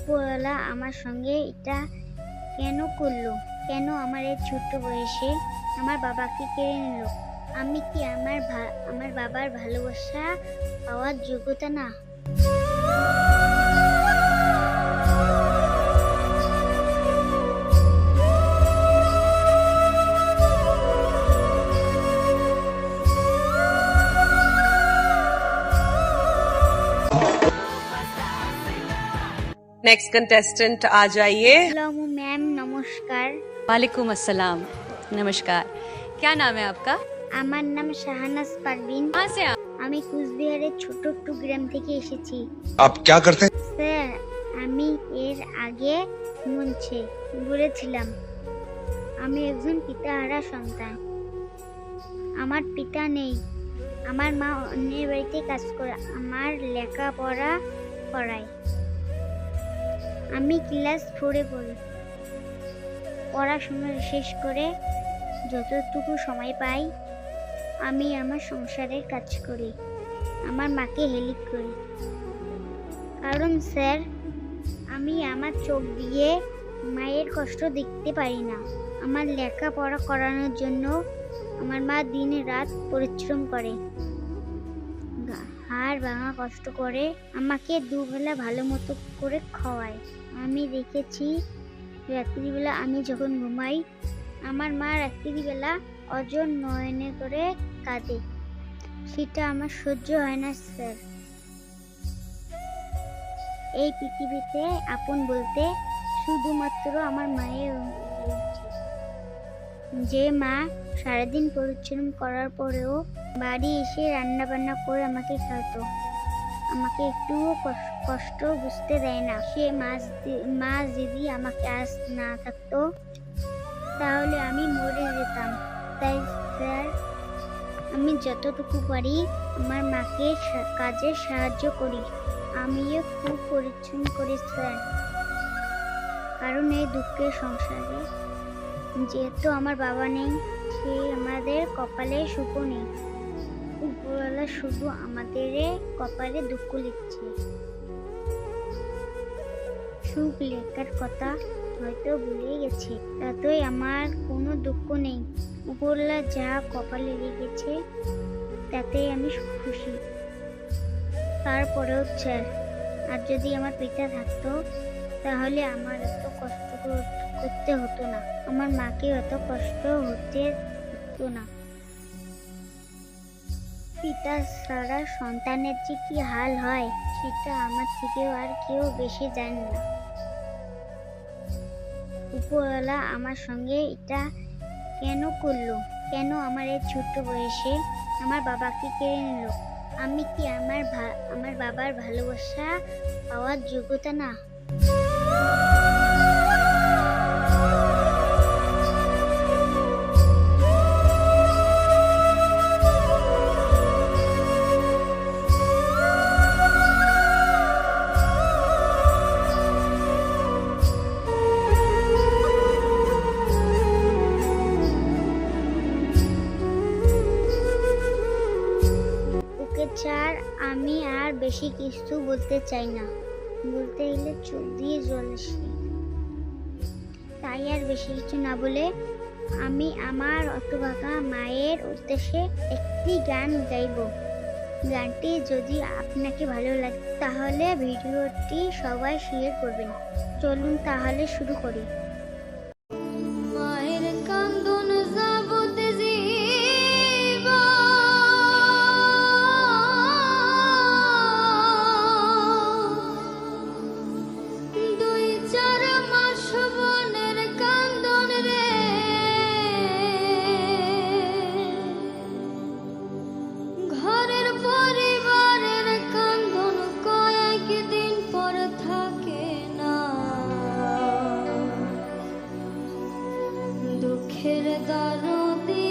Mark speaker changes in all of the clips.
Speaker 1: উপরওয়ালা আমার সঙ্গে এটা কেন করল? কেন আমার এই ছোট্ট বয়সে আমার বাবাকে কেড়ে নিল? আমি কি আমার আমার বাবার ভালোবাসা পাওয়ার যোগ্যতা না?
Speaker 2: नेक्स्ट कंटेस्टेंट आ जाइए
Speaker 1: আসসালামু ম্যাম নমস্কার
Speaker 3: वालेकुम अस्सलाम नमस्कार क्या नाम है आपका
Speaker 1: আমার নাম শাহানাজ পারভিন
Speaker 3: कहाँ से आप
Speaker 1: আমি কুচবিহারের ছোট একটু গ্রাম থেকে এসেছি
Speaker 4: आप क्या करते हैं
Speaker 1: স্যার আমি এর আগে মঞ্চে বলেছিলাম আমি একজন পিতাহারা সন্তান আমার পিতা নেই আমার মা অন্যের বাড়িতে কাজ করে আমার লেখাপড়া করায় আমি ক্লাস ফোরে পড়ি। পড়াশোনা শেষ করে যতটুকু সময় পাই, আমি আমার সংসারের কাজ করি। আমার মাকে হেল্প করি। কারণ স্যার, আমি আমার চোখ দিয়ে মায়ের কষ্ট দেখতে পারি না। আমার লেখাপড়া করানোর জন্য আমার মা দিন রাত পরিশ্রম করে। গা- হাড় ভাঙা কষ্ট করে আমাকে দুবেলা ভালো মতো করে খাওয়ায় আমি দেখেছি রাত্রিবেলা আমি যখন ঘুমাই, আমার মা রাত্রিবেলা অজন নয়নে করে কাঁদে সেটা আমার সহ্য হয় না, স্যার এই পৃথিবীতে আপন বলতে শুধুমাত্র আমার মায়ের। যে মা সারাদিন পরিশ্রম করার পরেও বাড়ি এসে রান্না বান্না করে আমাকে খাওয়াতো। আমাকে একটুও কষ্ট বুঝতে দেয় না। সে মাছ মা যদি আমাকে আজ না থাকতো, তাহলে আমি মরে যেতাম। তাই স্যার, আমি যতটুকু পারি আমার মাকে কাজে সাহায্য করি। আমিও খুব পরিশ্রম করি স্যার। কারণ এই দুঃখের সংসারে যেহেতু আমার বাবা নেই, সে আমাদের কপালে সুখ নেই। উপরওয়ালা শুধু আমাদের কপালে দুঃখ লিখছে। সুখ লেখার কথা হয়তো ভুলে গেছে, তাতেই আমার কোনো দুঃখ নেই। উপরওয়ালা যা কপালে লিখেছে তাতেই আমি খুশি। তারপরেও স্যার, আর যদি আমার পিতা থাকতো, তাহলে আমার এত কষ্ট কর- করতে হতো না। আমার মাকে অত কষ্ট হতে হতো না। পিতা ছাড়া সন্তানের যে কি হাল হয়, সেটা আমার থেকেও আর কেউ বেশি জানে না। উপরওয়ালা আমার সঙ্গে এটা কেন করল? কেন আমার এই ছোট্ট বয়সে আমার বাবাকে কেড়ে নিল? আমি কি আমার আমার বাবার ভালোবাসা পাওয়ার যোগ্যতা না? বেশি কিছু বলতে চাই না। বলতে গেলে চোখ দিয়ে জল আসে। তাই আর বেশি কিছু না বলে আমি আমার অতভাগা মায়ের উদ্দেশ্যে একটি গান গাইব। গানটি যদি আপনাকে ভালো লাগে তাহলে ভিডিওটি সবাই শেয়ার করবেন। চলুন তাহলে শুরু করি।
Speaker 5: চোখের দরদে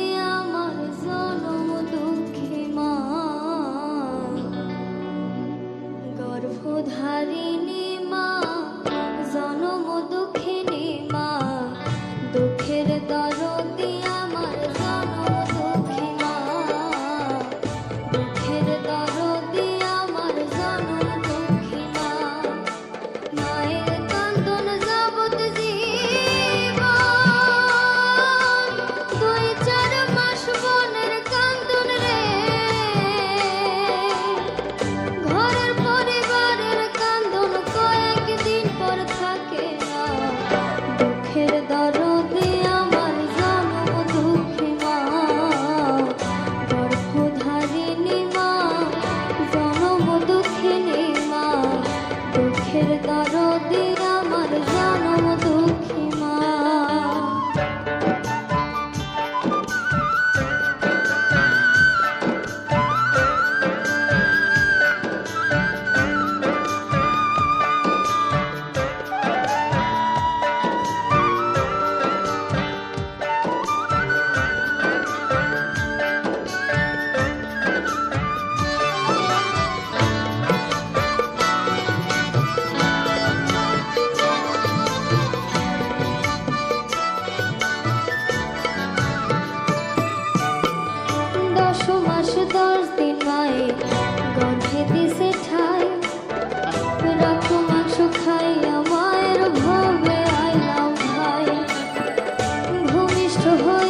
Speaker 5: मस्त हुए